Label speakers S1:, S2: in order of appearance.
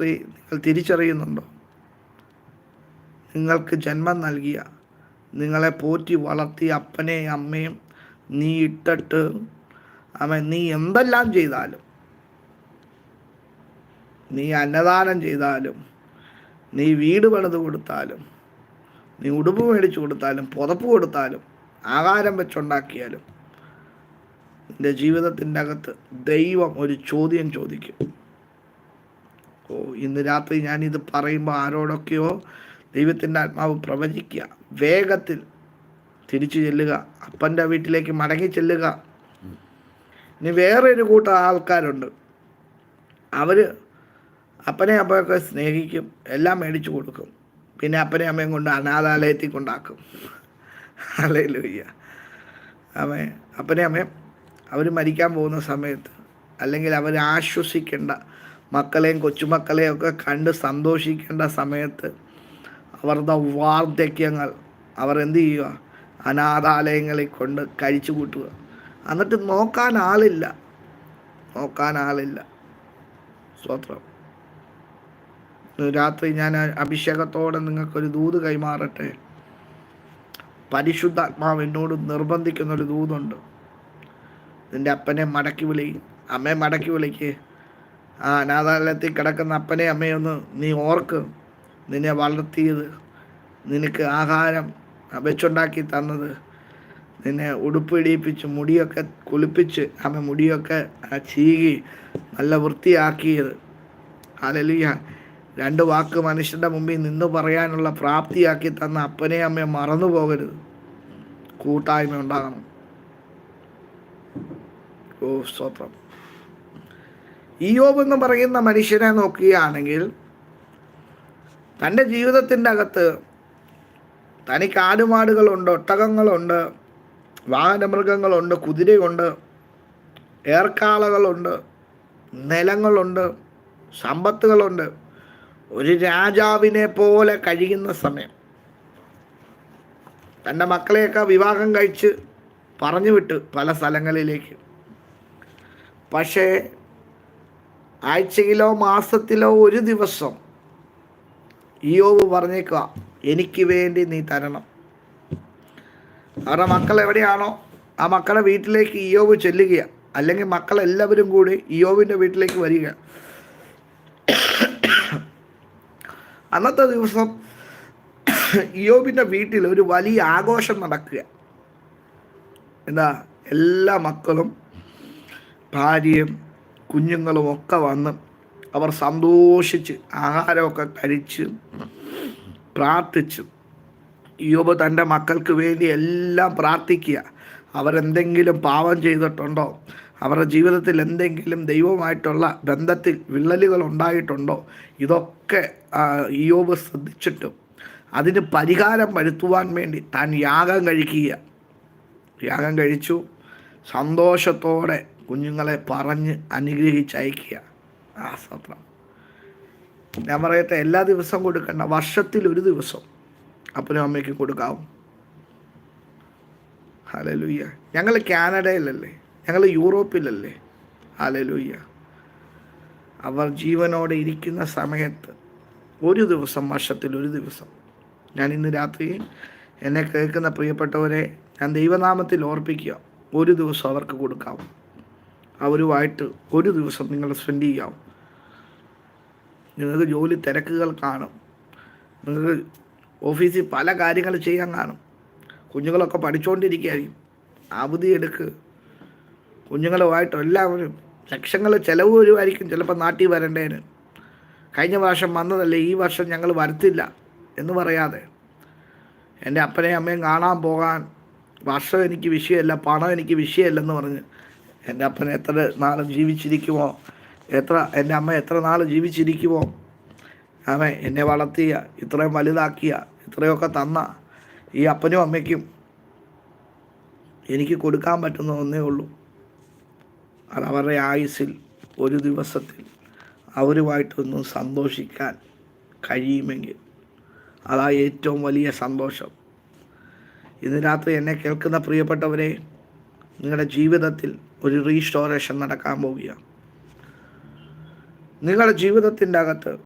S1: രാത്രി നിങ്ങൾ തിരിച്ചറിയുന്നുണ്ടോ? നിങ്ങൾക്ക് ജന്മം നൽകിയ നിങ്ങളെ പോറ്റി വളർത്തി അപ്പനെയും അമ്മയും നീ ഇട്ടിട്ട് അമ്മ നീ എന്തെല്ലാം ചെയ്താലും നീ അന്നദാനം ചെയ്താലും നീ വീട് പണിത് കൊടുത്താലും നീ ഉടുപ്പ് മേടിച്ചു കൊടുത്താലും പുതപ്പ് കൊടുത്താലും ആഹാരം വെച്ചുണ്ടാക്കിയാലും എന്റെ ജീവിതത്തിന്റെ അകത്ത് ദൈവം ഒരു ചോദ്യം ചോദിക്കും. ഇന്ന് രാത്രി ഞാനിത് പറയുമ്പോൾ ആരോടൊക്കെയോ ദൈവത്തിന്റെ ആത്മാവ് പ്രവചിക്കുക. വേഗത്തിൽ തിരിച്ചു ചെല്ലുക. അപ്പന്റെ വീട്ടിലേക്ക് മടങ്ങി ചെല്ലുക. ഇനി വേറൊരു കൂട്ടം ആൾക്കാരുണ്ട്. അവർ അപ്പനെ അപ്പയൊക്കെ സ്നേഹിക്കും. എല്ലാം മേടിച്ചു കൊടുക്കും. പിന്നെ അപ്പനെ അമ്മയും കൊണ്ട് അനാഥാലയത്തിൽ കൊണ്ടാക്കും. അലയിലൂയ്യ അമ്മ അപ്പനെ അമ്മയും അവർ മരിക്കാൻ പോകുന്ന സമയത്ത് അല്ലെങ്കിൽ അവർ ആശ്വസിക്കേണ്ട മക്കളെയും കൊച്ചുമക്കളെയും ഒക്കെ കണ്ട് സന്തോഷിക്കേണ്ട സമയത്ത് അവരുടെ വാർദ്ധക്യങ്ങൾ അവർ എന്ത് ചെയ്യുക? അനാഥാലയങ്ങളിൽ കൊണ്ട് കഴിച്ചു കൂട്ടുക. എന്നിട്ട് നോക്കാൻ ആളില്ല. നോക്കാൻ ആളില്ല. സ്വത്രം രാത്രി ഞാൻ അഭിഷേകത്തോടെ നിങ്ങൾക്കൊരു ദൂത് കൈമാറട്ടെ. പരിശുദ്ധാത്മാവ് എന്നോട് നിർബന്ധിക്കുന്നൊരു ദൂതുണ്ട്. നിന്റെ അപ്പനെ മടക്കി വിളി അമ്മയെ മടക്കി വിളിക്ക്. ആ അനാഥാലയത്തിൽ കിടക്കുന്ന അപ്പനെ അമ്മയൊന്ന് നീ ഓർക്ക് നിന്നെ വളർത്തിയത് നിനക്ക് ആഹാരം വെച്ചുണ്ടാക്കി തന്നത്. നിന്നെ ഉടുപ്പ് ഇടിയിപ്പിച്ച് മുടിയൊക്കെ കുളിപ്പിച്ച് അമ്മ മുടിയൊക്കെ ചീകി നല്ല വൃത്തിയാക്കിയത്. അലലിയ രണ്ട് വാക്ക് മനുഷ്യന്റെ മുമ്പിൽ നിന്ന് പറയാനുള്ള പ്രാപ്തിയാക്കി തന്ന അപ്പനെ അമ്മയെ മറന്നു പോകരുത്. കൂട്ടായ്മ ഉണ്ടാകണം. ഓ സ്തോത്രം. ഇയോബ് എന്ന് പറയുന്ന മനുഷ്യനെ നോക്കുകയാണെങ്കിൽ തന്റെ ജീവിതത്തിന്റെ അകത്ത് തനിക്ക് ആടുമാടുകളുണ്ട് ഒട്ടകങ്ങളുണ്ട് വാഹനമൃഗങ്ങളുണ്ട് കുതിരയുണ്ട് ഏർക്കാളകളുണ്ട് നിലങ്ങളുണ്ട് സമ്പത്തുകളുണ്ട്. ഒരു രാജാവിനെ പോലെ കഴിയുന്ന സമയം. തന്റെ മക്കളെയൊക്കെ വിവാഹം കഴിച്ച് പറഞ്ഞു വിട്ട് പല സ്ഥലങ്ങളിലേക്ക്. പക്ഷേ ആഴ്ചയിലോ മാസത്തിലോ ഒരു ദിവസം ഇയോവ് പറഞ്ഞേക്കുക എനിക്ക് വേണ്ടി നീ തരണം. അവരുടെ മക്കൾ എവിടെയാണോ? ആ മക്കളുടെ വീട്ടിലേക്ക് ഇയോവ് ചെല്ലുക അല്ലെങ്കിൽ മക്കളെല്ലാവരും കൂടി ഇയോവിന്റെ വീട്ടിലേക്ക് വരിക. അന്നത്തെ ദിവസം ഇയോബിന്റെ വീട്ടിൽ ഒരു വലിയ ആഘോഷം നടക്കുക. എന്താ? എല്ലാ മക്കളും ഭാര്യയും കുഞ്ഞുങ്ങളും ഒക്കെ വന്ന് അവർ സന്തോഷിച്ച് ആഹാരമൊക്കെ കഴിച്ച് പ്രാർത്ഥിച്ച് യോബ് തന്റെ മക്കൾക്ക് വേണ്ടി എല്ലാം പ്രാർത്ഥിക്കുക. അവരെന്തെങ്കിലും പാപം ചെയ്തിട്ടുണ്ടോ? അവരുടെ ജീവിതത്തിൽ എന്തെങ്കിലും ദൈവമായിട്ടുള്ള ബന്ധത്തിൽ വിള്ളലുകൾ ഉണ്ടായിട്ടുണ്ടോ? ഇതൊക്കെ യോബ് ശ്രദ്ധിച്ചിട്ടും അതിന് പരിഹാരം വരുത്തുവാൻ വേണ്ടി താൻ യാഗം കഴിക്കുക. യാഗം കഴിച്ചു. സന്തോഷത്തോടെ കുഞ്ഞുങ്ങളെ പറഞ്ഞ് അനുഗ്രഹിച്ചയക്കുക. ആ സത്രം ഞാൻ പറയട്ടെ എല്ലാ ദിവസവും കൊടുക്കണ്ട. വർഷത്തിൽ ഒരു ദിവസം അപ്പനും അമ്മയ്ക്കും കൊടുക്കാവും ഹലലൂയ്യ ഞങ്ങൾ കാനഡയിലല്ലേ? ഞങ്ങൾ യൂറോപ്പിലല്ലേ? ഹലലൂയ്യ അവർ ജീവനോടെ ഇരിക്കുന്ന സമയത്ത് ഒരു ദിവസം വർഷത്തിൽ ഒരു ദിവസം. ഞാൻ ഇന്ന് രാത്രി എന്നെ കേൾക്കുന്ന പ്രിയപ്പെട്ടവരെ ഞാൻ ദൈവനാമത്തിൽ ഓർപ്പിക്കുക. ഒരു ദിവസം അവർക്ക് കൊടുക്കാം. അവരുമായിട്ട് ഒരു ദിവസം നിങ്ങൾ സ്പെൻഡ് ചെയ്യാം. നിങ്ങൾക്ക് ജോലി തിരക്കുകൾ കാണും. നിങ്ങൾക്ക് ഓഫീസിൽ പല കാര്യങ്ങൾ ചെയ്യാൻ കാണും. കുഞ്ഞുങ്ങളൊക്കെ പഠിച്ചുകൊണ്ടിരിക്കുകയായിരിക്കും അവധി എടുക്ക്. കുഞ്ഞുങ്ങളുമായിട്ട് എല്ലാവരും ലക്ഷങ്ങൾ ചിലവ് വരുമായിരിക്കും ചിലപ്പോൾ നാട്ടിൽ വരേണ്ടതിന് കഴിഞ്ഞ വർഷം വന്നതല്ലേ ഈ വർഷം ഞങ്ങൾ വരത്തില്ല എന്ന് പറയാതെ. എന്റെ അപ്പനെയും അമ്മയും കാണാൻ പോകാൻ വർഷം എനിക്ക് വിഷയമല്ല പണം എനിക്ക് വിഷയമല്ലെന്ന് പറഞ്ഞ് എന്റെ അപ്പൻ എത്ര നാളും ജീവിച്ചിരിക്കുമോ? എത്ര എന്റെ അമ്മ എത്ര നാൾ ജീവിച്ചിരിക്കുമോ? ആമ എന്നെ വളർത്തിയ ഇത്രയും വലുതാക്കിയ ഇത്രയൊക്കെ തന്ന ഈ അപ്പനും അമ്മയ്ക്കും എനിക്ക് കൊടുക്കാൻ പറ്റുന്ന ഒന്നേ ഉള്ളൂ. അത് അവരുടെ ആയുസ്സിൽ ഒരു ദിവസത്തിൽ അവരുമായിട്ടൊന്ന് സന്തോഷിക്കാൻ കഴിയുമെങ്കിൽ അതാ ഏറ്റവും വലിയ സന്തോഷം. ഇന്ന് രാത്രി എന്നെ കേൾക്കുന്ന പ്രിയപ്പെട്ടവരെ നിങ്ങളുടെ ജീവിതത്തിൽ ഒരു റീസ്റ്റോറേഷൻ നടക്കാൻ പോവുകയാണ്. നിങ്ങളുടെ ജീവിതത്തിന്റെ അകത്ത്